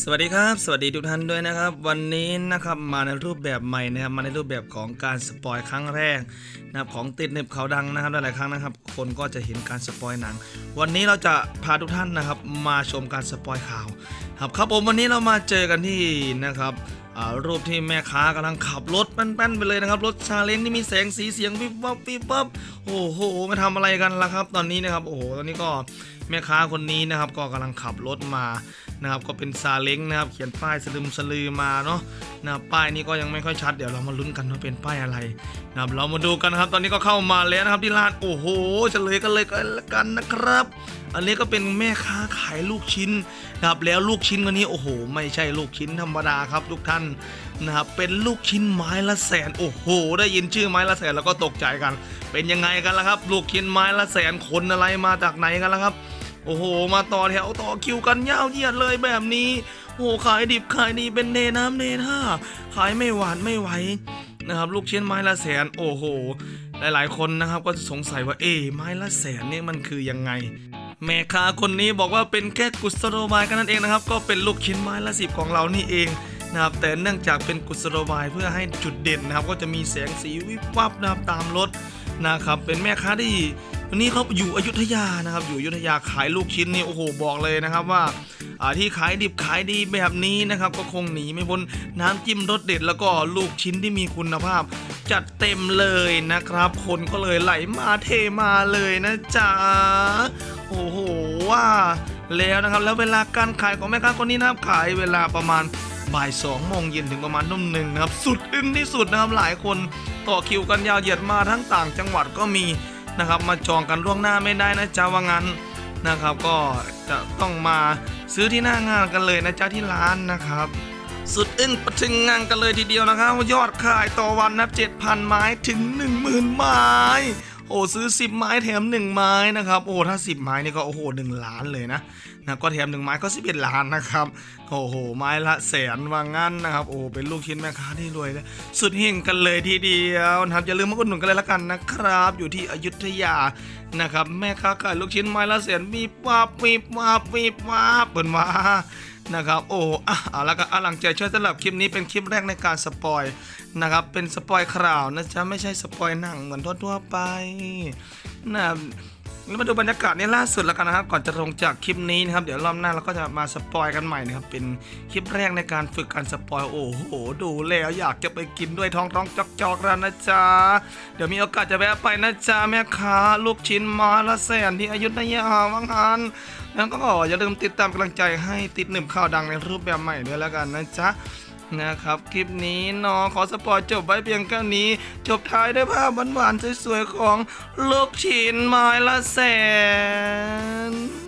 สวัสดีครับ สวัสดีทุกท่านด้วยนะครับ วันนี้นะครับมาในรูปแบบใหม่นะครับมาในรูปแบบของการสปอยครั้งแรกนะครับของติดหนึบเขาดังนะครับหลายๆครั้งนะครับ คนก็จะเห็นการสปอยหนัง วันนี้เราจะพาทุกท่านนะครับ มาชมการสปอยข่าวครับครับผมวันนี้เรามาเจอกันที่นะครับอ่ารูปที่แม่ค้ากำลังขับรถแป้นๆไปเลยนะครับ รถซาเล้งที่มีแสงสีเสียงวิบวับวิบวับโอ้โหมาทำอะไรกันล่ะครับ ตอนนี้นะครับโอ้โหตอนนี้ก็แม่ค้าคนนี้นะครับก็กำลังขับรถมานะครับก็เป็นซาเล้งนะครับเขียนป้ายสลึมสลือมาเนาะนะครับป้ายนี้ก็ยังไม่ค่อยชัดเดี๋ยวเรามาลุ้นกันว่าเป็นป้ายอะไรนะครับเรามาดูกันนะครับ ตอนนี้ก็เข้ามาแล้วนะครับที่ร้านโอ้โหเฉลยกันเลยกันละกันนะครับอันนี้ก็เป็นแม่ค้าขายลูกชิ้นนะครับแล้วลูกชิ้นวันนี้โอ้โห ไม่ใช่ลูกชิ้นธรรมดาครับทุกท่าน นะครับเป็นลูกชิ้นไม้ละแสน โอ้โห ได้ยินชื่อไม้ละแสนแล้วก็ตกใจกัน เป็นยังไงกันล่ะครับ ลูกชิ้นไม้ละแสนคนอะไรมาจากไหนกันล่ะครับ โอ้โห มาต่อแถวต่อคิวกันยาวเหยียดเลยแบบนี้ โอ้โขายดิบขายดีเป็นเนน้ำเนท่าขายไม่หวานไม่ไหวนะครับลูกชิ้นไม้ละแสนโอ้โห หลายๆ คนนะครับก็สงสัยว่าเอ๊ไม้ละแสนเนี่ยมันคือยังไง แม่ค้าคนนี้บอกว่าเป็นแค่กุศโลบายกันนั่นเองนะครับ ก็เป็นลูกชิ้นไม้ละสิบของเรานี่เอง นะครับแต่เนื่องจากเป็นกุศโลบายเพื่อให้จุดเด่นนะครับ ก็จะมีแสงสีวิบวับนะครับตามรถนะครับ เป็นแม่ค้าที่วันนี้เขาอยู่อยุธยานะครับ อยู่อยุธยาขายลูกชิ้นนี่โอ้โหบอกเลยนะครับว่าที่ขายดิบขายดีแบบนี้นะครับ ก็คงหนีไม่พ้นน้ำจิ้มรสเด็ด แล้วก็ลูกชิ้นที่มีคุณภาพ จัดเต็มเลยนะครับ คนก็เลยไหลมาเทมาเลยนะจ๊ะโอ้โหว่าแล้วนะครับแล้วเวลาการขายของแม่ค้าคนนี้นะครับขายเวลาประมาณ บ่ายสองโมงเย็นถึงประมาณนุ่มหนึ่งนะครับสุดอึ้งที่สุดนะครับหลายคนต่อคิวกันยาวเหยียดมาทั้งต่างจังหวัดก็มีนะครับมาจองกันล่วงหน้าไม่ได้นะจ๊ะว่างั้นนะครับก็จะต้องมาซื้อที่หน้างานกันเลยนะจ๊ะที่ร้านนะครับ สุดอึ้งประทึงงานกันเลยทีเดียวนะครับยอดขายต่อวันนับ7,000 ไม้ถึง 10,000 ไม้ อ้ซื้อ 10 ไม้แถม 1 ไม้นะครับโอ้ถ้า 10 ไม้นี่ก็โอ้โห1ล้านเลยนะนะก็แถม 1 ไม้ก็ 11 ล้านนะครับโอ้โหไม้ละแสนว่างั้นนะครับโอ้เป็นลูกชิ้นแม่ค้าที่รวยเลยสุดเฮงกันเลยทีเดียวนะครับอย่าลืมมาอุดหนุนกันเลยละกันนะครับ อยู่ที่อยุธยานะครับแม่ค้าขายลูกชิ้นไม้ละแสนมีปับมีปับมีปับเปิดว่า นะครับโอ้อะเอาละก็อลังใจช่วยสำหรับคลิปนี้เป็นคลิปแรกในการสปอยนะครับเป็นสปอยข่าวนะจ๊ะไม่ใช่สปอยหนังเหมือนทั่วๆไปนะครับ แล้วมาดูบรรยากาศนี้ล่าสุดแล้วกันนะครับ ก่อนจะลงจากคลิปนี้นะครับเดี๋ยวรอบหน้าเราก็จะมาสปอยกันใหม่นะครับเป็นคลิปแรกในการฝึกการสปอยโอ้โหดูแล้วอยากจะไปกินด้วยท้องท้องจอกจอกแล้วนะจ๊ะเดี๋ยวมีโอกาสจะแวะไปนะจ๊ะแม่ค้าลูกชิ้นมาละแสนที่อายุธยาวังหันแล้วก็อย่าลืมติดตามกำลังใจให้ติดหนึ่มข่าวดังในรูปแบบใหม่ด้วยแล้วกันนะจ๊ะ นะครับ คลิปนี้เนาะขอสปอยจบไว้เพียงแค่นี้ จบท้ายด้วยภาพหวานๆสวยๆของลูกชิ้นไม้ละแสน